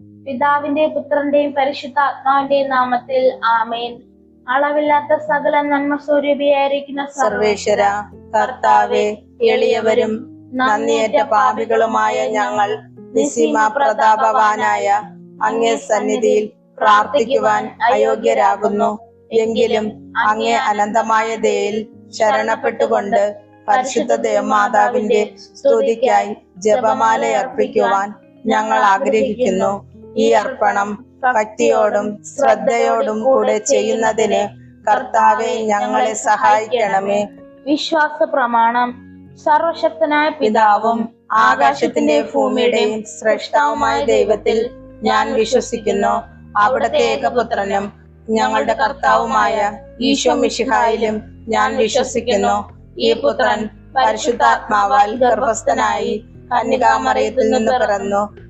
പിതാവിന്റെ പുത്രന്റെയും പരിശുദ്ധാത്മാവിന്റെയും നാമത്തിൽ ആമേൻ. അളവില്ലാത്ത സകല നന്മ സ്വരൂപിയായിരിക്കുന്ന സർവേശ്വര കർത്താവെ എളിയവരും നന്ദിയേറ്റ പാപികളുമായ ഞങ്ങൾ നിസീമ പ്രതാപവാനായ അങ്ങേ സന്നിധിയിൽ പ്രാർത്ഥിക്കുവാൻ അയോഗ്യരാകുന്നു. എങ്കിലും അങ്ങേ അനന്തമായ ദയയിൽ ശരണപ്പെട്ടുകൊണ്ട് പരിശുദ്ധ ദേവമാതാവിന്റെ സ്തുതിക്കായി ജപമാല അർപ്പിക്കുവാൻ ഞങ്ങൾ ആഗ്രഹിക്കുന്നു. ഈ അർപ്പണം ഭക്തിയോടും ശ്രദ്ധയോടും കൂടെ ചെയ്യുന്നതിന് കർത്താവെ ഞങ്ങളെ സഹായിക്കണമേ. വിശ്വാസ പ്രമാണം സർവശക്തനായ പിതാവും ആകാശത്തിന്റെ ഭൂമിയുടെയും സൃഷ്ടാവുമായ ദൈവത്തിൽ ഞാൻ വിശ്വസിക്കുന്നു. അവിടുത്തെ ഏകപുത്രനും ഞങ്ങളുടെ കർത്താവുമായ ഈശോ മിഷിഹായിലും ഞാൻ വിശ്വസിക്കുന്നു. ഈ പുത്രൻ പരിശുദ്ധാത്മാവാൽ ഗർഭസ്ഥനായി കന്യകാമറിയത്തിൽ നിന്ന് പിറന്നു.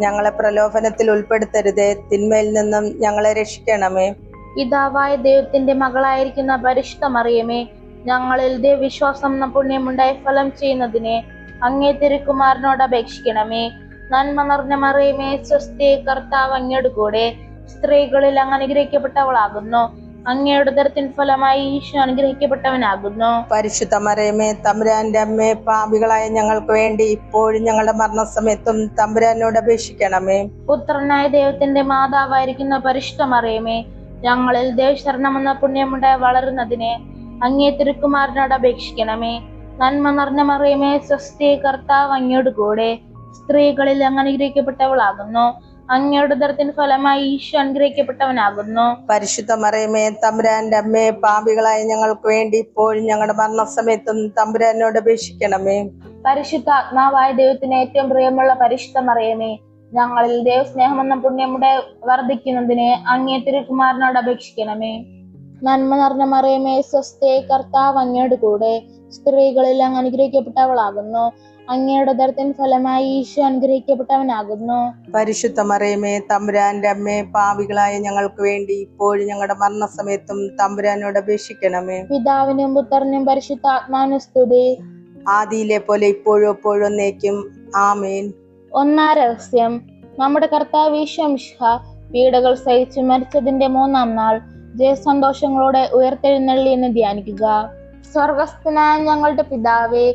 ഞങ്ങളെ പ്രലോഭനത്തിൽ ഉൾപ്പെടുത്തരുതേ. തിന്മയിൽ നിന്നും ഞങ്ങളെ രക്ഷിക്കണമേ. പിതാവായ ദൈവത്തിന്റെ മകളായിരിക്കുന്ന പരിശുദ്ധ മറിയമേ ഞങ്ങളിൽ ദൈവവിശ്വാസം പുണ്യമുണ്ടായി ഫലം ചെയ്യുന്നതിനെ അങ്ങേ തിരുക്കുമാരനോട് അപേക്ഷിക്കണമേ. നന്മ നിറഞ്ഞ മറിയമേ സ്വസ്തി കർത്താവ് അങ്ങയുടെ കൂടെ സ്ത്രീകളിൽ അങ്ങ് അനുഗ്രഹിക്കപ്പെട്ടവളാകുന്നു. അങ്ങയുടെ ഉദരത്തിൻ ഫലമായി ഈശോ അനുഗ്രഹിക്കപ്പെട്ടവനാകുന്നു. പരിശുദ്ധ മറയമേ തമ്പുരാന്റെ അമ്മേ പാപികളായ ഞങ്ങൾക്ക് വേണ്ടി ഇപ്പോഴും ഞങ്ങളുടെ മരണസമയത്തും തമ്പുരാനോട് അപേക്ഷിക്കണമേ. പുത്രനായ ദൈവത്തിന്റെ മാതാവായിരിക്കുന്ന പരിശുദ്ധ മറിയമേ ഞങ്ങളിൽ ദേവശരണം എന്ന പുണ്യമുണ്ടായി വളരുന്നതിനെ അങ്ങേ തിരുക്കുമാരനോട് അപേക്ഷിക്കണമേ. നന്മ നിറഞ്ഞ മറിയമേ സ്വസ്തി കർത്താവ് അങ്ങയോട് കൂടെ സ്ത്രീകളിൽ അങ്ങനെ അനുഗ്രഹിക്കപ്പെട്ടവളാകുന്നു. അങ്ങയുടെ ഉദരത്തിന് ഫലമായി ഈശോ അനുഗ്രഹിക്കപ്പെട്ടവനാകുന്നു. പരിശുദ്ധ മറിയമേ തമ്പുരാന്റെ അമ്മയെ പാപികളായ ഞങ്ങൾക്ക് വേണ്ടി ഇപ്പോഴും ഞങ്ങളുടെ മരണസമയത്തും തമ്പുരാനോട് അപേക്ഷിക്കണമേ. പരിശുദ്ധ ആത്മാവായ ദൈവത്തിന് ഏറ്റവും പ്രിയമുള്ള പരിശുദ്ധ മറിയമേ ഞങ്ങളിൽ ദൈവസ്നേഹമെന്ന പുണ്യമുടെ വർദ്ധിക്കുന്നതിനെ അങ്ങേ തിരുകുമാരനോട് അപേക്ഷിക്കണമേ. നന്മ നിറഞ്ഞ മറിയമേ സ്വസ്ഥയെ കർത്താവ് അങ്ങയുടെ കൂടെ സ്ത്രീകളിൽ അങ്ങ് അനുഗ്രഹിക്കപ്പെട്ടവളാകുന്നു. അങ്ങയുടെ ഉദരത്തിൻ ഫലമായി ഈശോ അനുഗ്രഹിക്കപ്പെട്ടവനാകുന്നു. പരിശുദ്ധ മറിയമേ തമ്പുരാന്റെ അമ്മേ പാവികളായ ഞങ്ങൾക്ക് വേണ്ടി ഇപ്പോഴും ഞങ്ങളുടെ മരണസമയത്തും തമ്പുരാനോട് അപേക്ഷിക്കണമേ. പിതാവിനും പുത്രനും പരിശുദ്ധ ആത്മാവിനും സ്തുതി. ആദിയിലെ പോലെ ഇപ്പോഴും എപ്പോഴും നേക്കും ആമേൻ. ഒന്നാം രഹസ്യം. നമ്മുടെ കർത്താവ് ഈശ്വംഷ പീഡകൾ സഹിച്ച് മരിച്ചതിന്റെ മൂന്നാം നാൾ ജയസന്തോഷങ്ങളോടെ ഉയർത്തെഴുന്നള്ളി എന്ന് ധ്യാനിക്കുക. സ്വർഗസ്ഥനായ ഞങ്ങളുടെ പിതാവേ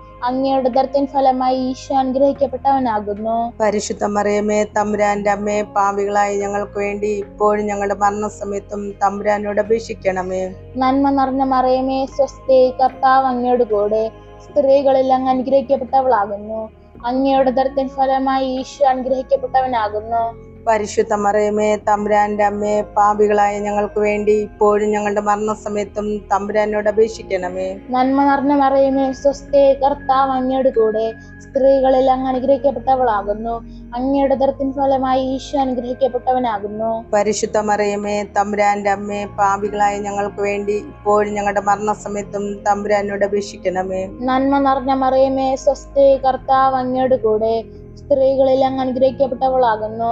അങ്ങയുടെ ദർത്തിൻ ഫലമായി ഈശോ അനുഗ്രഹിക്കപ്പെട്ടവനാകുന്നു. പരിശുദ്ധ മറിയമേ തമ്പുരാന്റെ അമ്മേ പാവികളായി ഞങ്ങൾക്ക് വേണ്ടി ഇപ്പോഴും ഞങ്ങളുടെ മരണസമയത്തും തമ്പുരാനോട് അപേക്ഷിക്കണമേ. നന്മ നിറഞ്ഞ മറിയമേ സ്വസ്തി കർത്താവ് അങ്ങയുടെ കൂടെ സ്ത്രീകളിൽ അങ്ങ് അനുഗ്രഹിക്കപ്പെട്ടവളാകുന്നു. അങ്ങയുടെ ദർത്തിൻ ഫലമായി ഈശോ അനുഗ്രഹിക്കപ്പെട്ടവനാകുന്നു. പരിശുദ്ധ മറിയമേ തമ്പുരാന്റെ അമ്മേ പാപികളായ ഞങ്ങൾക്ക് വേണ്ടി ഇപ്പോഴും ഞങ്ങളുടെ മരണസമയത്തും തമ്പുരാനോട് അപേക്ഷിക്കണമേ. നന്മ നിറഞ്ഞ മറിയമേ സ്വസ്ഥേ കർത്താവ് അങ്ങയുടെ കൂടെ സ്ത്രീകളിൽ അങ്ങ് അനുഗ്രഹിക്കപ്പെട്ടവളാകുന്നു. അങ്ങയുടെ ദർത്തിൻ ഫലമായി ഈശോ അനുഗ്രഹിക്കപ്പെട്ടവനാകുന്നു. പരിശുദ്ധ മറിയമേ തമ്പുരാന്റെ അമ്മേ പാപികളായ ഞങ്ങൾക്ക് വേണ്ടി ഇപ്പോഴും ഞങ്ങളുടെ മരണസമയത്തും തമ്പുരാനോട് അപേക്ഷിക്കണമേ. നന്മ നിറഞ്ഞ മറിയമേ സ്വസ്ഥേ കർത്താവ് അങ്ങയുടെ കൂടെ സ്ത്രീകളിൽ അങ്ങ് അനുഗ്രഹിക്കപ്പെട്ടവളാകുന്നു.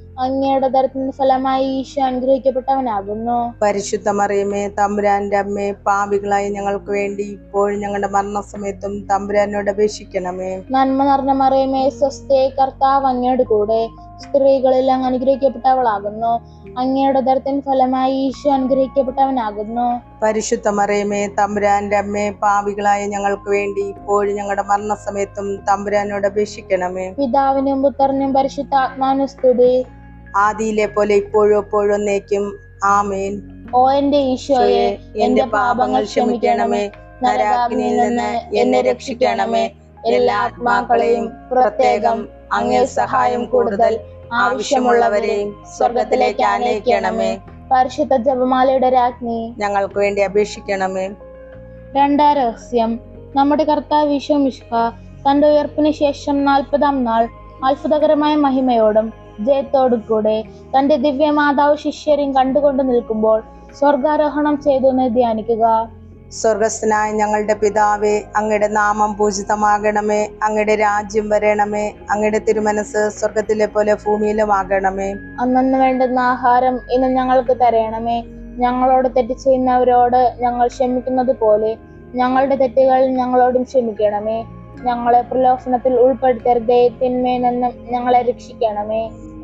അങ്ങയുടെ ദർത്തിൻ ഫലമായി ഈശോ അനുഗ്രഹിക്കപ്പെട്ടവനാകുന്നു. പരിശുദ്ധ മറിയമേ തമ്പുരാന്റെ അമ്മേ പാപികളായ ഞങ്ങൾക്ക് വേണ്ടി ഇപ്പോഴും ഞങ്ങളുടെ മരണസമയത്തും തമ്പുരാനോട് അപേക്ഷിക്കണമേ. നന്മ നിറഞ്ഞ മറിയമേ സ്വസ്തി കർത്താവ് അങ്ങയുടെ കൂടെ സ്ത്രീകളിൽ അങ്ങ് അനുഗ്രഹിക്കപ്പെട്ടവളാകുന്നു. അങ്ങയുടെ ദർത്തിൻ ഫലമായി ഈശോ അനുഗ്രഹിക്കപ്പെട്ടവനാകുന്നു. പരിശുദ്ധ മറിയമേ തമ്പുരാന്റെ അമ്മേ പാപികളായ ഞങ്ങൾക്ക് വേണ്ടി ഇപ്പോഴും ഞങ്ങളുടെ മരണസമയത്തും തമ്പുരാനോട് അപേക്ഷിക്കണമേ. പിതാവിനും പുത്രനും പരിശുദ്ധാത്മാനും സ്തുതി. ആദിയിലെ പോലെ ഇപ്പോഴും എപ്പോഴും നേക്കും ആമേൻ. ഓ എന്റെ ഈശോയെ എന്റെ പാപങ്ങൾ ക്ഷമിക്കണമേ. നരകാഗ്നിയിൽ നിന്ന് എന്നെ രക്ഷിക്കണമേ. എല്ലാ ആത്മാക്കളെയും പ്രത്യേകം അങ്ങേ സഹായം കൂടുതൽ ആവശ്യമുള്ളവരെയും സ്വർഗത്തിലേക്ക് ആനയിക്കണമേ. പരിശുദ്ധ ജപമാലയുടെ രാജ്ഞി ഞങ്ങൾക്ക് വേണ്ടി അപേക്ഷിക്കണമേ. രണ്ടാം രഹസ്യം. നമ്മുടെ കർത്താവ് ഈശോ മിഷ്ക തന്റെ ഉയർപ്പിന് ശേഷം നാൽപ്പതാം നാൾ അത്ഭുതകരമായ മഹിമയോടും ജയത്തോടും കൂടെ തന്റെ ദിവ്യമാതാവ് ശിഷ്യരെയും കണ്ടുകൊണ്ട് നിൽക്കുമ്പോൾ സ്വർഗാരോഹണം ചെയ്തു എന്ന് ധ്യാനിക്കുക. സ്വർഗസ്ഥനായ ഞങ്ങളുടെ പിതാവേ അങ്ങയുടെ നാമം പൂജിതമാകണമേ അങ്ങയുടെ രാജ്യം വരണമേ അങ്ങയുടെ തിരുമനസ് സ്വർഗത്തിലെ പോലെ ഭൂമിയിലുമാകണമേ. അന്നു വേണ്ടുന്ന ആഹാരം ഇന്ന് ഞങ്ങൾക്ക് തരയണമേ ഞങ്ങളോട് തെറ്റ് ചെയ്യുന്നവരോട് ഞങ്ങൾ ക്ഷമിക്കുന്നത് പോലെ ഞങ്ങളുടെ തെറ്റുകൾ ഞങ്ങളോടും ക്ഷമിക്കണമേ. ഞങ്ങളെ പ്രലോഭനത്തിൽ ഉൾപ്പെടുത്തരുതേ തിന്മയിൽ നിന്നും ഞങ്ങളെ രക്ഷിക്കണമേ.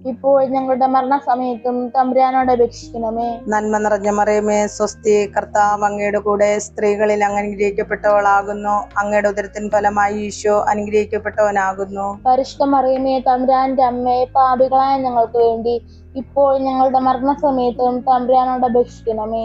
ഇപ്പോൾ ഞങ്ങളുടെ മരണസമയത്തും തമ്പുരാനോട് അപേക്ഷിക്കണമേ. നന്മ നിറഞ്ഞ മറിയമേ സ്വസ്തി കർത്താവ് അങ്ങയുടെ കൂടെ സ്ത്രീകളിൽ അങ്ങ് അനുഗ്രഹിക്കപ്പെട്ടവളാകുന്നു അങ്ങയുടെ ഉദരത്തിൻ ഫലമായി ഈശോ അനുഗ്രഹിക്കപ്പെട്ടവനാകുന്നു. പരിശുദ്ധ മറിയമേ തമ്പുരാന്റെ അമ്മയെ പാപികളായ ഞങ്ങൾക്ക് വേണ്ടി ഇപ്പോൾ ഞങ്ങളുടെ മരണസമയത്തും തമ്പുരാനോട് അപേക്ഷിക്കണമേ.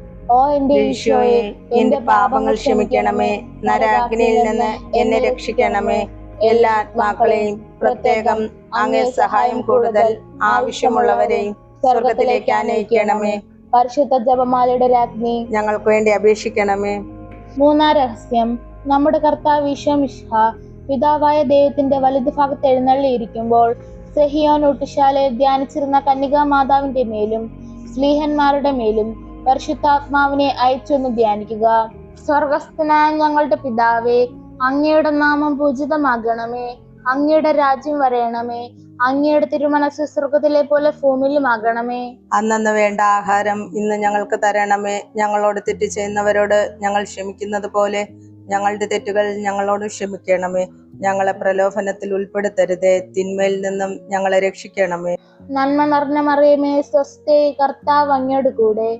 ഓ എന്റെ ഈശോയെ എന്റെ പാപങ്ങൾ ക്ഷമിക്കണമേ. നരാഗ്നിയിൽ നിന്ന് എന്നെ രക്ഷിക്കണമേ. എല്ലാ ആത്മാക്കളെയും പ്രത്യേകം അങ്ങേ സഹായം കൂടുതൽ ആവശ്യമുള്ളവരെയും സ്വർഗത്തിലേക്ക് ആനയിക്കണമേ. പരിശുദ്ധ ജപമാലയുടെ രാജ്ഞി ഞങ്ങൾക്ക് വേണ്ടി അപേക്ഷിക്കണമേ മൂന്നാം രഹസ്യം. നമ്മുടെ കർത്താവ് ഈശോമിഷ്ഹ പിതാവായ ദൈവത്തിന്റെ വലതു ഭാഗത്ത് എഴുന്നള്ളിയിരിക്കുമ്പോൾ സെഹിയോൻ ഒട്ടിശാലയെ ധ്യാനിച്ചിരുന്ന കന്യകാ മാതാവിന്റെ മേലും സ്ലീഹന്മാരുടെ മേലും പരിശുദ്ധാത്മാവിനെ അയച്ചൊന്ന് ധ്യാനിക്കുക. സ്വർഗസ്ഥനായ ഞങ്ങളുടെ പിതാവേ അങ്ങയുടെ നാമം പൂജിതമാകണമേ. അങ്ങയുടെ രാജ്യം വരയണമേ അങ്ങയുടെ തിരുമനസ് സ്വർഗത്തിലെ പോലെ ഭൂമിയിലുമാകണമേ. അന്നന്ന് വേണ്ട ആഹാരം ഇന്ന് ഞങ്ങൾക്ക് തരണമേ. ഞങ്ങളോട് തെറ്റ് ചെയ്യുന്നവരോട് ഞങ്ങൾ ക്ഷമിക്കുന്നത് പോലെ ഞങ്ങളുടെ തെറ്റുകൾ ഞങ്ങളോട് ക്ഷമിക്കണമേ. ഞങ്ങളെ പ്രലോഭനത്തിൽ ഉൾപ്പെടുത്തരുതേ. തിന്മയിൽ നിന്നും ഞങ്ങളെ രക്ഷിക്കണമേ. നന്മ നിറഞ്ഞ മറിയമേ സ്വസ്ഥേ കർത്താവ് അങ്ങയുടെ കൂടെ.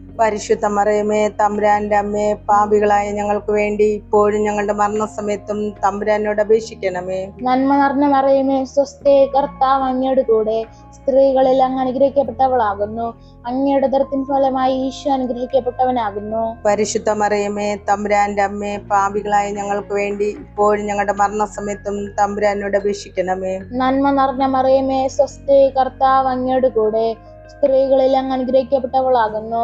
പരിശുദ്ധ മറിയമേ തമ്പുരാന്റെ അമ്മേ പാപികളായ ഞങ്ങൾക്ക് വേണ്ടി ഇപ്പോഴും ഞങ്ങളുടെ മരണസമയത്തും തമ്പുരാനോട് അപേക്ഷിക്കണമേ. നന്മ നിറഞ്ഞ മറിയമേ സ്വസ്ഥേ കർത്താവ് അങ്ങയുടെ കൂടെ സ്ത്രീകളിൽ അങ്ങ് അനുഗ്രഹിക്കപ്പെട്ടവളാകുന്നു. അങ്ങയുടെ ദർത്തിൻ ഫലമായി ഈശോ അനുഗ്രഹിക്കപ്പെട്ടവനാകുന്നു. പരിശുദ്ധ മറിയമേ തമ്പുരാന്റെ അമ്മേ പാപികളായ ഞങ്ങൾക്ക് വേണ്ടി ഇപ്പോഴും ഞങ്ങളുടെ മരണസമയത്തും തമ്പുരാനോട് അപേക്ഷിക്കണമേ. നന്മ നിറഞ്ഞ മറിയമേ സ്വസ്ഥേ കർത്താവ് അങ്ങയുടെ കൂടെ സ്ത്രീകളിൽ അങ്ങ് അനുഗ്രഹിക്കപ്പെട്ടവളാകുന്നു.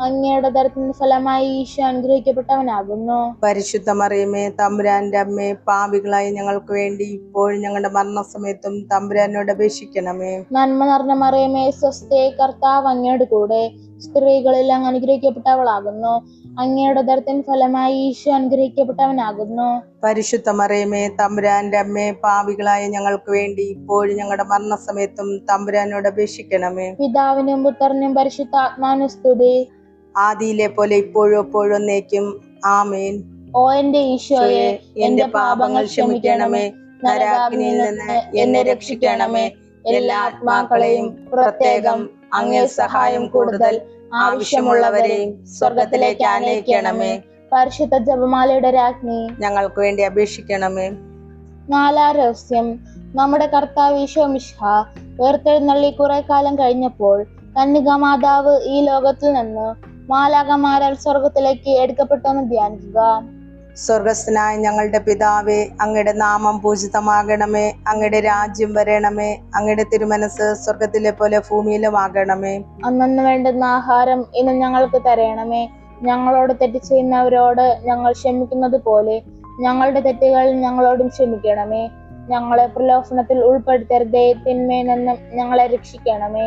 അങ്ങയുടെ ദരത്തിന്റെ ഫലമായി ഈശോ അനുഗ്രഹിക്കപ്പെട്ടവനാകുന്നു. പരിശുദ്ധ മറിയമേ തമ്പുരാന്റെ അമ്മേ പാപികളായ ഞങ്ങൾക്ക് വേണ്ടി ഇപ്പോഴും ഞങ്ങളുടെ മരണസമയത്തും തമ്പുരാനോട് അപേക്ഷിക്കണമേ. നന്മ നിറഞ്ഞ മറിയമേ സ്വസ്തി കർത്താവ് അങ്ങയുടെ കൂടെ സ്ത്രീകളിൽ അങ്ങ് അനുഗ്രഹിക്കപ്പെട്ടവളാകുന്നു. അങ്ങയുടെ ദരത്തിന് ഫലമായി ഈശോ അനുഗ്രഹിക്കപ്പെട്ടവനാകുന്നു. പരിശുദ്ധ മറിയമേ തമ്പുരാന്റെ അമ്മേ പാപികളായ ഞങ്ങൾക്ക് വേണ്ടി ഇപ്പോഴും ഞങ്ങളുടെ മരണസമയത്തും തമ്പുരാനോട് അപേക്ഷിക്കണമേ. പിതാവിനും പുത്രനും പരിശുദ്ധാത്മാവിനും സ്തുതി. ആദിയിലെ പോലെ ഇപ്പോഴും എപ്പോഴും നേക്കും ആമേൻ. ഓ എന്റെ ഈശോയെ എന്റെ പാപങ്ങൾ ക്ഷമിക്കണമേ. നരാഗ്നിയിൽ നിന്ന് എന്നെ രക്ഷിക്കണമേ. എല്ലാ ആത്മാക്കളെയും പ്രത്യേകം അങ്ങേ സഹായം കൂടുതൽ ആവശ്യമുള്ളവരെയും സ്വർഗത്തിലേക്ക് ആനയിക്കണമേ. പരിശുദ്ധ ജപമാലയുടെ രാജ്ഞി ഞങ്ങൾക്ക് വേണ്ടി അപേക്ഷിക്കണമേ. നാലാം രഹസ്യം. നമ്മുടെ കർത്താവ് ഈശോ മിഷ ഉയർത്തെഴുന്നള്ളി കുറെ കാലം കഴിഞ്ഞപ്പോൾ കന്യകമാതാവ് ഈ ലോകത്തിൽ നിന്ന് മാലാകമാരാൽ സ്വർഗത്തിലേക്ക് എടുക്കപ്പെട്ടെന്ന് ധ്യാനിക്കുക. സ്വർഗസ്ഥനായ ഞങ്ങളുടെ പിതാവേ അങ്ങയുടെ നാമം പൂജിതമാകണമേ അങ്ങയുടെ രാജ്യം വരണമേ അങ്ങയുടെ തിരുമനസ് സ്വർഗത്തിലെ പോലെ ഭൂമിയിലും ആകണമേ അന്നു വേണ്ടുന്ന ആഹാരം ഇന്ന് ഞങ്ങൾക്ക് തരയണമേ ഞങ്ങളോട് തെറ്റ് ചെയ്യുന്നവരോട് ഞങ്ങൾ ക്ഷമിക്കുന്നത് പോലെ ഞങ്ങളുടെ തെറ്റുകൾ ഞങ്ങളോടും ക്ഷമിക്കണമേ. ഞങ്ങളെ പ്രലോഭനത്തിൽ ഉൾപ്പെടുത്തരുതേ തിന്മയിൽ നിന്നും ഞങ്ങളെ രക്ഷിക്കണമേ.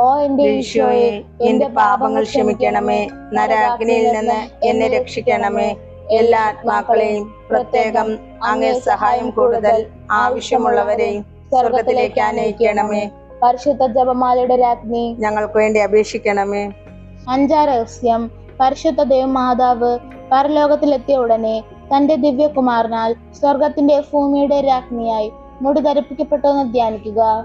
ഓ എന്റെ ഈശോയെ എന്റെ പാപങ്ങൾ ക്ഷമിക്കണമേ. നരാഗ്നിയിൽ നിന്ന് എന്നെ രക്ഷിക്കണമേ. എല്ലാ ആത്മാക്കളെയും പ്രത്യേകം അങ്ങേ സഹായം കൂടുതൽ ആവശ്യമുള്ളവരെയും സ്വർഗത്തിലേക്ക് ആനയിക്കണമേ. പരിശുദ്ധ ജപമാലയുടെ രാജ്ഞി ഞങ്ങൾക്ക് വേണ്ടി അപേക്ഷിക്കണമേ. അഞ്ചാം രഹസ്യം പരിശുദ്ധ ദേവമാതാവ് പരലോകത്തിലെത്തിയ ഉടനെ തന്റെ ദിവ്യകുമാരനാൽ സ്വർഗത്തിന്റെ ഭൂമിയുടെ രാജ്ഞിയായി മുടി ധരിപ്പിക്കപ്പെട്ടെന്ന് ധ്യാനിക്കുക.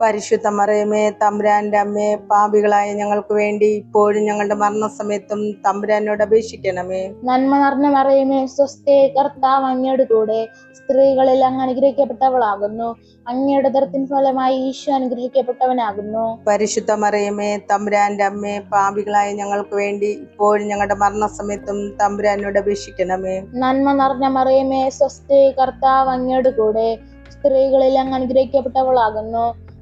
പരിശുദ്ധ മറിയമേ തമ്പുരാന്റെ അമ്മേ പാപികളായ ഞങ്ങൾക്ക് വേണ്ടി ഇപ്പോഴും ഞങ്ങളുടെ മരണസമയത്തും തമ്പുരാനോട് അപേക്ഷിക്കണമേ. നന്മ നിറഞ്ഞ മറിയമേ സ്വസ്ഥേ കർത്താവ് അങ്ങയുടെ കൂടെ സ്ത്രീകളിൽ അങ്ങ് അനുഗ്രഹിക്കപ്പെട്ടവളാകുന്നു. അങ്ങയുടെ ദർത്തിൻ ഫലമായി ഈശോ അനുഗ്രഹിക്കപ്പെട്ടവനാകുന്നു. പരിശുദ്ധ മറിയമേ തമ്പുരാന്റെ അമ്മേ പാപികളായ ഞങ്ങൾക്ക് വേണ്ടി ഇപ്പോഴും ഞങ്ങളുടെ മരണസമയത്തും തമ്പുരാനോട് അപേക്ഷിക്കണമേ. നന്മ നിറഞ്ഞ മറിയമേ സ്വസ്ഥേ കർത്താവ് അങ്ങയുടെ കൂടെ സ്ത്രീകളിൽ അങ്ങ് അനുഗ്രഹിക്കപ്പെട്ടവളാകുന്നു.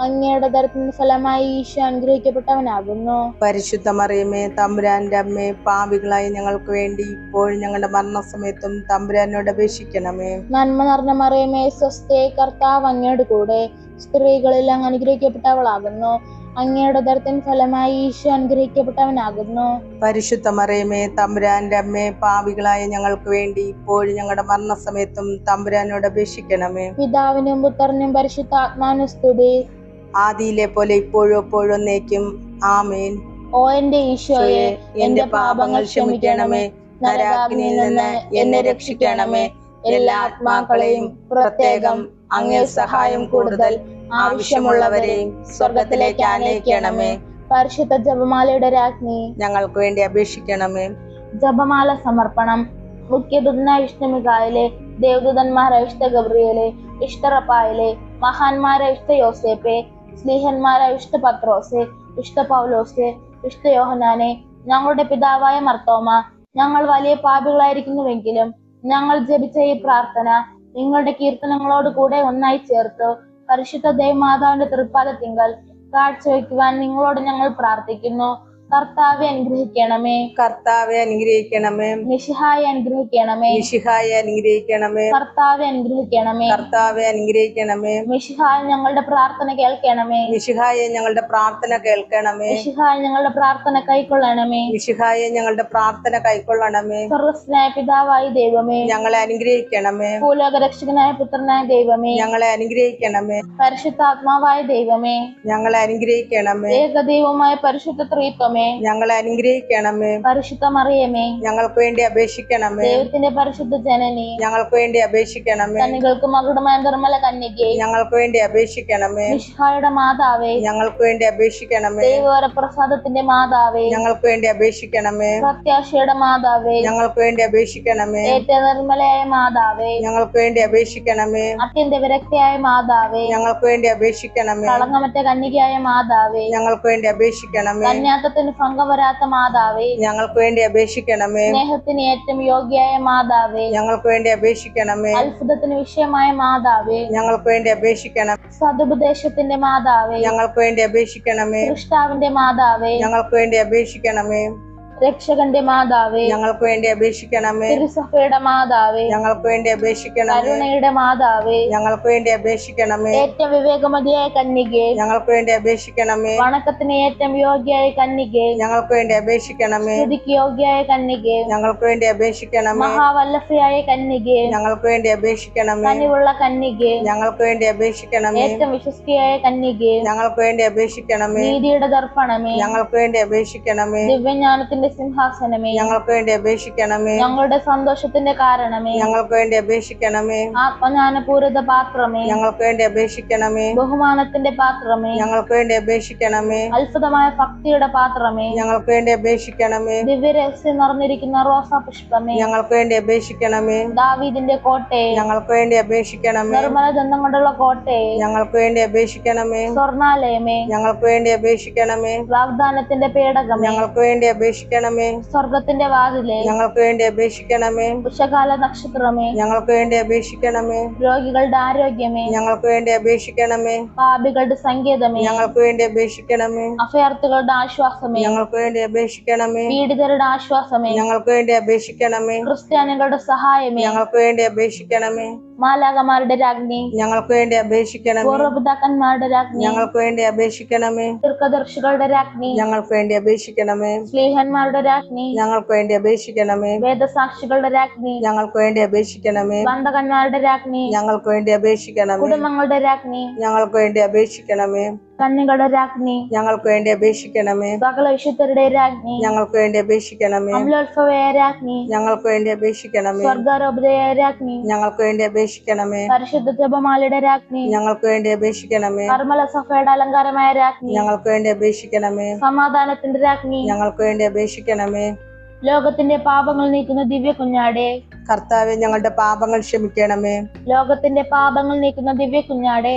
അങ്ങയുടെ ദരത്തിന്റെ ഫലമായി ഈശോ അനുഗ്രഹിക്കപ്പെട്ടവനാകുന്നു. പരിശുദ്ധ മറിയമേ തമ്പുരാന്റെ അമ്മേ പാപികളായ ഞങ്ങൾക്ക് വേണ്ടി ഇപ്പോൾ ഞങ്ങളുടെ മരണസമയത്തും തമ്പുരാനോട് അപേക്ഷിക്കണമേ. നന്മ നിറഞ്ഞ മറിയമേ സ്വസ്തി കർത്താവ് അങ്ങയുടെ കൂടെ സ്ത്രീകളിൽ അങ്ങ് അനുഗ്രഹിക്കപ്പെട്ടവളാകുന്നു. അങ്ങയുടെ ദർത്തിൻ ഫലമായി ഈശോ അനുഗ്രഹിക്കപ്പെട്ടവനാകുന്നു. പരിശുദ്ധ മറിയമേ തമ്പുരാന്റെ അമ്മേ പാപികളായ ഞങ്ങൾക്ക് വേണ്ടി ഇപ്പോഴും ഞങ്ങളുടെ മരണസമയത്തും തമ്പുരാനോട് അപേക്ഷിക്കണമേ. പിതാവിനും പുത്രനും പരിശുദ്ധാത്മാനും സ്തുതി. ആദിയിലെ പോലെ ഇപ്പോഴും എപ്പോഴും എന്നേക്കും. ആമേൻ. ഓ എന്റെ ഈശോയെ എന്റെ പാപങ്ങൾ ക്ഷമിക്കണമേ. നരാഗ്നിയിൽ നിന്ന് എന്നെ രക്ഷിക്കണമേ. എല്ലാ ആത്മാക്കളെയും പ്രത്യേകം അങ്ങേ സഹായം കൂടുതൽ ആവശ്യമുള്ളവരെയും സ്വർഗത്തിലേക്ക് ആനയിക്കണമേ. പരിശുദ്ധ ജപമാലയുടെ രാജ്ഞി. ഞങ്ങൾക്ക് വേണ്ടി അപേക്ഷിക്കണമേ. ജപമാല സമർപ്പണം. മുഖ്യദൂതനായ വിഷ്ണുമികായിലെ ദേവദൂതന്മാരായ ഇഷ്ട ഗബ്രിയലെ ഇഷ്ടറപ്പായിലെ മഹാന്മാരായ ഇഷ്ട യോസേപ്പെ സ്ലീഹന്മാരായ വിശുദ്ധ പത്രോസെ വിശുദ്ധ പൗലോസെ വിശുദ്ധ യോഹനാനെ ഞങ്ങളുടെ പിതാവായ മർത്തോമ ഞങ്ങൾ വലിയ പാപികളായിരിക്കുന്നുവെങ്കിലും ഞങ്ങൾ ജപിച്ച ഈ പ്രാർത്ഥന നിങ്ങളുടെ കീർത്തനങ്ങളോട് കൂടെ ഒന്നായി ചേർത്ത്. പരിശുദ്ധ ദേവമാതാവിന്റെ തൃപ്പാദത്തിങ്കൽ കാഴ്ചവെക്കുവാൻ നിങ്ങളോട് ഞങ്ങൾ പ്രാർത്ഥിക്കുന്നു. കർത്താവെ അനുഗ്രഹിക്കണമേ. കർത്താവെ അനുഗ്രഹിക്കണമേ. നിഷിഹായി അനുഗ്രഹിക്കണമേ. നിഷിഹായി അനുഗ്രഹിക്കണമേ. കർത്താവെ അനുഗ്രഹിക്കണമേ. കർത്താവെ അനുഗ്രഹിക്കണമേ. മിഷിഹായ ഞങ്ങളുടെ പ്രാർത്ഥന കേൾക്കണമേ. മിശിഹായെ ഞങ്ങളുടെ പ്രാർത്ഥന കേൾക്കണമേ. മിഷിഹായ ഞങ്ങളുടെ പ്രാർത്ഥന കൈക്കൊള്ളണമേ. മിശിഹായെ ഞങ്ങളുടെ പ്രാർത്ഥന കൈക്കൊള്ളണമേ. സ്വർഗസ്നായ പിതാവായ ദൈവമേ. ഞങ്ങളെ അനുഗ്രഹിക്കണമേ. ഭൂലോക രക്ഷകനായ പുത്രനായ ദൈവമേ. ഞങ്ങളെ അനുഗ്രഹിക്കണമേ. പരിശുദ്ധാത്മാവായ ദൈവമേ. ഞങ്ങളെ അനുഗ്രഹിക്കണമേ. ഏകദൈവമായ പരിശുദ്ധ ത്രിത്വമേ. ഞങ്ങളെ അനുഗ്രഹിക്കണമേ. പരിശുദ്ധ മറിയമേ ഞങ്ങൾക്ക് വേണ്ടി അപേക്ഷിക്കണമേ. ദൈവത്തിന്റെ പരിശുദ്ധ ജനനി ഞങ്ങൾക്ക് വേണ്ടി അപേക്ഷിക്കണമേ. കന്നികൾക്ക് മകുടമായ നിർമ്മല കന്യകെ ഞങ്ങൾക്ക് വേണ്ടി അപേക്ഷിക്കണമേ. മിഷിഹായുടെ മാതാവേ ഞങ്ങൾക്ക് വേണ്ടി അപേക്ഷിക്കണമേ. ദൈവവര പ്രസാദത്തിന്റെ മാതാവേ ഞങ്ങൾക്ക് വേണ്ടി അപേക്ഷിക്കണമേ. പ്രത്യാശയുടെ മാതാവേ ഞങ്ങൾക്ക് വേണ്ടി അപേക്ഷിക്കണമേ. ഏറ്റവും നിർമ്മലയായ മാതാവേ ഞങ്ങൾക്ക് വേണ്ടി അപേക്ഷിക്കണമേ. അത്യന്ത വിരക്തിയായ മാതാവേ ഞങ്ങൾക്ക് വേണ്ടി അപേക്ഷിക്കണമേ. കളങ്ങമറ്റ കന്യകയായ മാതാവേ ഞങ്ങൾക്ക് വേണ്ടി അപേക്ഷിക്കണമേ. കന്യാത്തത്തിന് ഭംഗം വരാത്ത മാതാവേ ഞങ്ങൾക്ക് വേണ്ടി അപേക്ഷിക്കണമേ. സ്നേഹത്തിന് ഏറ്റവും യോഗ്യയായ മാതാവേ ഞങ്ങൾക്ക് വേണ്ടി അപേക്ഷിക്കണമേ. അത്ഭുതത്തിന് വിഷയമായ മാതാവേ ഞങ്ങൾക്ക് വേണ്ടി അപേക്ഷിക്കണം. സതുപദേശത്തിന്റെ മാതാവേ ഞങ്ങൾക്ക് വേണ്ടി അപേക്ഷിക്കണമേ. സൃഷ്ടാവിന്റെ മാതാവേ ഞങ്ങൾക്ക് വേണ്ടി അപേക്ഷിക്കണമേ. രക്ഷകന്റെ മാതാവേ ഞങ്ങൾക്ക് വേണ്ടി അപേക്ഷിക്കണമേ തിരുസഭയുടെ മാതാവേ ഞങ്ങൾക്ക് വേണ്ടി അപേക്ഷിക്കണമേ കരുണയുടെ മാതാവേ ഞങ്ങൾക്ക് വേണ്ടി അപേക്ഷിക്കണമേ ഏറ്റവും വിവേകമതിയായ കന്യകെ ഞങ്ങൾക്ക് വേണ്ടി അപേക്ഷിക്കണമേ വണക്കത്തിന് ഏറ്റവും യോഗ്യായ കന്യകെ ഞങ്ങൾക്ക് വേണ്ടി അപേക്ഷിക്കണമേ സ്തുതിക്ക് യോഗ്യായ കന്യകെ ഞങ്ങൾക്ക് വേണ്ടി അപേക്ഷിക്കണമേ മഹാവല്ലഭയായ കന്യകെ ഞങ്ങൾക്ക് വേണ്ടി അപേക്ഷിക്കണമേ കനിവുള്ള കന്യകെ ഞങ്ങൾക്ക് വേണ്ടി അപേക്ഷിക്കണമേ ഏറ്റവും വിശ്വസ്തിയായ കന്യകെ ഞങ്ങൾക്ക് വേണ്ടി അപേക്ഷിക്കണമേ നീതിയുടെ ദർപ്പണമേ ഞങ്ങൾക്ക് വേണ്ടി അപേക്ഷിക്കണമേ ദിവ്യജ്ഞാനത്തിന്റെ സിംഹാസനമേ ഞങ്ങൾക്ക് വേണ്ടി അപേക്ഷിക്കണമേ ഞങ്ങളുടെ സന്തോഷത്തിന്റെ കാരണമേ ഞങ്ങൾക്ക് വേണ്ടി അപേക്ഷിക്കണമേ ആത്മജ്ഞാനപൂരിത പാത്രമേ ഞങ്ങൾക്ക് വേണ്ടി അപേക്ഷിക്കണമേ ബഹുമാനത്തിന്റെ പാത്രമേ ഞങ്ങൾക്ക് വേണ്ടി അപേക്ഷിക്കണമേ അത്ഭുതമായ ഭക്തിയുടെ പാത്രമേ ഞങ്ങൾക്ക് വേണ്ടി അപേക്ഷിക്കണമേ ദിവ്യരഹസ്യം നിറഞ്ഞിരിക്കുന്ന റോസാ പുഷ്പമേ ഞങ്ങൾക്ക് വേണ്ടി അപേക്ഷിക്കണമേ ദാവീദിന്റെ കോട്ടയെ ഞങ്ങൾക്ക് വേണ്ടി അപേക്ഷിക്കണമേ നിർമ്മല ദന്തം കൊണ്ടുള്ള കോട്ടയെ ഞങ്ങൾക്ക് വേണ്ടി അപേക്ഷിക്കണമേ സ്വർണാലയമേ ഞങ്ങൾക്ക് വേണ്ടി അപേക്ഷിക്കണമേ വാഗ്ദാനത്തിന്റെ പേടകം ഞങ്ങൾക്ക് വേണ്ടി അപേക്ഷിക്കണമേ. സ്വർഗത്തിന്റെ വാതിലെ. ഞങ്ങൾക്ക് വേണ്ടി അപേക്ഷിക്കണമേ. ഉഷകാല നക്ഷത്രമേ. ഞങ്ങൾക്ക് വേണ്ടി അപേക്ഷിക്കണമേ. രോഗികളുടെ ആരോഗ്യമേ. ഞങ്ങൾക്ക് വേണ്ടി അപേക്ഷിക്കണമേ. പാപികളുടെ സങ്കേതമേ. ഞങ്ങൾക്ക് വേണ്ടി അപേക്ഷിക്കണമേ. അഭയാർത്ഥികളുടെ ആശ്വാസമേ. ഞങ്ങൾക്ക് വേണ്ടി അപേക്ഷിക്കണമേ. പീഡിതരുടെ ആശ്വാസമേ. ഞങ്ങൾക്ക് വേണ്ടി അപേക്ഷിക്കണമേ. ക്രിസ്ത്യാനികളുടെ സഹായമേ. ഞങ്ങൾക്ക് വേണ്ടി അപേക്ഷിക്കണമേ. മാലാകമാരുടെ രാജ്ഞി. ഞങ്ങൾക്ക് വേണ്ടി അപേക്ഷിക്കണമേ. പൂർവപിതാക്കന്മാരുടെ രാജ്ഞി. ഞങ്ങൾക്ക് വേണ്ടി അപേക്ഷിക്കണമേ. ദീർഘദർശികളുടെ രാജ്ഞി. ഞങ്ങൾക്ക് വേണ്ടി അപേക്ഷിക്കണമേ. സ്നേഹന്മാരുടെ രാജ്ഞി. ഞങ്ങൾക്ക് വേണ്ടി അപേക്ഷിക്കണമേ. വേദസാക്ഷികളുടെ രാജ്ഞി. ഞങ്ങൾക്ക് വേണ്ടി അപേക്ഷിക്കണമേ. ബന്ധകന്മാരുടെ രാജ്ഞി. ഞങ്ങൾക്ക് വേണ്ടി അപേക്ഷിക്കണമേ. കുടുംബങ്ങളുടെ രാജ്ഞി. ഞങ്ങൾക്ക് വേണ്ടി അപേക്ഷിക്കണമേ. കന്യകളുടെ രാജ്ഞി. ഞങ്ങൾക്ക് വേണ്ടി അപേക്ഷിക്കണമേ. സകല വിശുദ്ധരുടെ രാജ്ഞി. ഞങ്ങൾക്ക് വേണ്ടി അപേക്ഷിക്കണമേ. അമലോത്സവയ രാജ്ഞി. ഞങ്ങൾക്ക് വേണ്ടി അപേക്ഷിക്കണമേ. സ്വർഗാരോപതയ രാജ്ഞി. ഞങ്ങൾക്ക് വേണ്ടി അപേക്ഷിക്കണമേ. പരിശുദ്ധ ജപമാലയുടെ രാജ്ഞി. ഞങ്ങൾക്ക് വേണ്ടി അപേക്ഷിക്കണമേ. കർമ്മല സഭയുടെ അലങ്കാരമായ രാജ്ഞി. ഞങ്ങൾക്ക് വേണ്ടി അപേക്ഷിക്കണമേ. സമാധാനത്തിന്റെ രാജ്ഞി. ഞങ്ങൾക്ക് വേണ്ടി അപേക്ഷിക്കണമേ. ലോകത്തിന്റെ പാപങ്ങൾ നീക്കുന്ന ദിവ്യ കുഞ്ഞാടെ കർത്താവെ ഞങ്ങളുടെ പാപങ്ങൾ ക്ഷമിക്കണമേ. ലോകത്തിന്റെ പാപങ്ങൾ നീക്കുന്ന ദിവ്യ കുഞ്ഞാടെ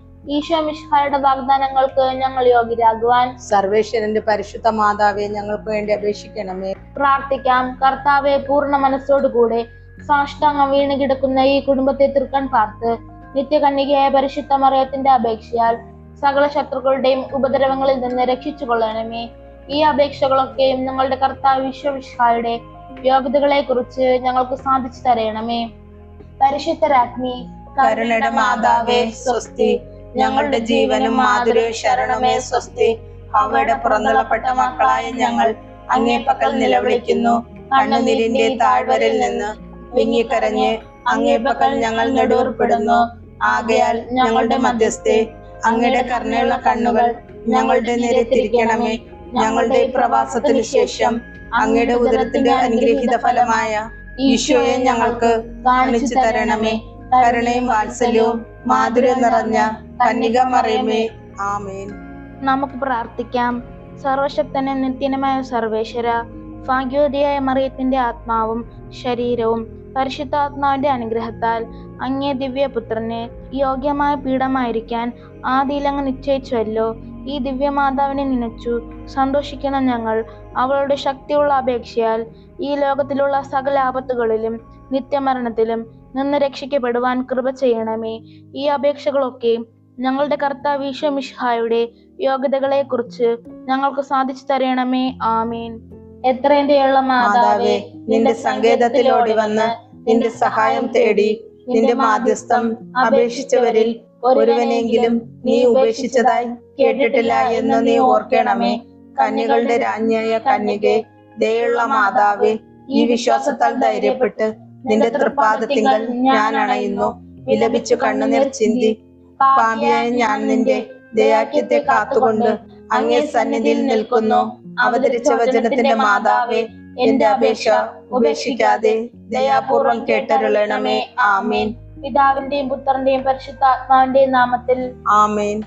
ഈശോ മിഷ്ഹായുടെ വാഗ്ദാനങ്ങൾക്ക് ഞങ്ങൾ യോഗ്യരാകുവാൻ സർവേശ്വരന്റെ പരിശുദ്ധ മാതാവെ ഞങ്ങൾക്ക് വേണ്ടി അപേക്ഷിക്കണമേ. പ്രാർത്ഥിക്കാം. കർത്താവെ പൂർണ മനസ്സോടുകൂടെ സാഷ്ടാംഗം വീണ് കിടക്കുന്ന ഈ കുടുംബത്തെ തീർക്കാൻ പാർത്ത് നിത്യകന്യകയായ പരിശുദ്ധ മറിയത്തിന്റെ അപേക്ഷയാൽ സകല ശത്രുക്കളുടെയും ഉപദ്രവങ്ങളിൽ നിന്ന് രക്ഷിച്ചു കൊള്ളണമേ ഈ അപേക്ഷകളൊക്കെയും ഞങ്ങളുടെ കർത്താവ് വിശ്വവിഷ്ഹായുടെ യോഗ്യതകളെ കുറിച്ച് ഞങ്ങൾക്ക് സാധിച്ചു തരയണമേ പരിശുദ്ധ രാജ്ഞി കരുണയുടെ മാതാവേ സ്വസ്തി. ഞങ്ങളുടെ ജീവനും മാതൃവും ശരണമേ സ്വസ്തി. അവയുടെ പുറന്തള്ളപ്പെട്ട മക്കളായ ഞങ്ങൾ അങ്ങേ പക്കൽ നിലവിളിക്കുന്നു. കണ്ണുനീരിന്റെ താഴ്വരയിൽ നിന്ന് വിങ്ങിക്കരഞ്ഞ് അങ്ങേ പക്കൽ ഞങ്ങൾ നെടുവർപ്പെടുന്നു. ആകയാൽ ഞങ്ങളുടെ മധ്യസ്ഥെ അങ്ങയുടെ കരുണയുള്ള കണ്ണുകൾ ഞങ്ങളുടെ നേരെ തിരിക്കണമേ ഞങ്ങളുടെ പ്രവാസത്തിന് പ്രവാസത്തിനു ശേഷം അങ്ങയുടെ ഉദരത്തിന്റെ അനുഗ്രഹീത ഫലമായ ഈശോയെ ഞങ്ങൾക്ക് കാണിച്ചു തരണമേ. കരുണയും വാത്സല്യവും മാധുര്യം നിറഞ്ഞ കന്യക മറിയമേ ആമേൻ. നമുക്ക് പ്രാർത്ഥിക്കാം. സർവശക്തന നിത്യനമായ സർവേശ്വര ഭാഗ്യോദയായ മറിയത്തിന്റെ ആത്മാവും ശരീരവും പരിശുദ്ധാത്മാവിന്റെ അനുഗ്രഹത്താൽ അങ്ങേ ദിവ്യപുത്രനെ യോഗ്യമായ പീഠമായിരിക്കാൻ ആദിയിലങ്ങ് നിശ്ചയിച്ചുവല്ലോ. ഈ ദിവ്യമാതാവിനെ നനച്ചു സന്തോഷിക്കുന്ന ഞങ്ങൾ അവളുടെ ശക്തിയുള്ള അപേക്ഷയാൽ ഈ ലോകത്തിലുള്ള സകല ആപത്തുകളിലും നിത്യമരണത്തിലും നിന്ന് രക്ഷിക്കപ്പെടുവാൻ കൃപ ചെയ്യണമേ. ഈ അപേക്ഷകളൊക്കെ ഞങ്ങളുടെ കർത്താവ് ഈശോ മിഷായുടെ യോഗ്യതകളെ കുറിച്ച് ഞങ്ങൾക്ക് സാധിച്ചു തരണമേ. ആമീൻ. എത്രയുള്ള മാതാവേ നിന്റെ സങ്കേതത്തിലോടി വന്ന് നിന്റെ സഹായം തേടി നിന്റെ മാധ്യസ്ഥം അപേക്ഷിച്ചവരിൽ ഒരുവനെങ്കിലും നീ ഉപേക്ഷിച്ചതായി കേട്ടിട്ടില്ല എന്ന് നീ ഓർക്കണമേ. കന്യകളുടെ രാജ്ഞിയായ കന്യകെ ദയുള്ള മാതാവേ ഈ വിശ്വാസത്താൽ ധൈര്യപ്പെട്ട് നിന്റെ തൃപ്പാദത്തിങ്കൽ ഞാൻ അണയുന്നു. വിലപിച്ചു കണ്ണുനീർ ചിന്തി. പാപിയായ ഞാൻ നിന്റെ ദയാക്യത്തെ കാത്തുകൊണ്ട് അങ്ങേ സന്നിധിയിൽ നിൽക്കുന്നു. അവതരിച്ച വചനത്തിന്റെ മാതാവേ എന്റെ അപേക്ഷ ഉപേക്ഷിക്കാതെ ദയാപൂർവം കേട്ടരുളണമേ. ആമേൻ. പിതാവിന്റെയും പുത്രന്റെയും പരിശുദ്ധാത്മാവിന്റെയും നാമത്തിൽ ആമേൻ.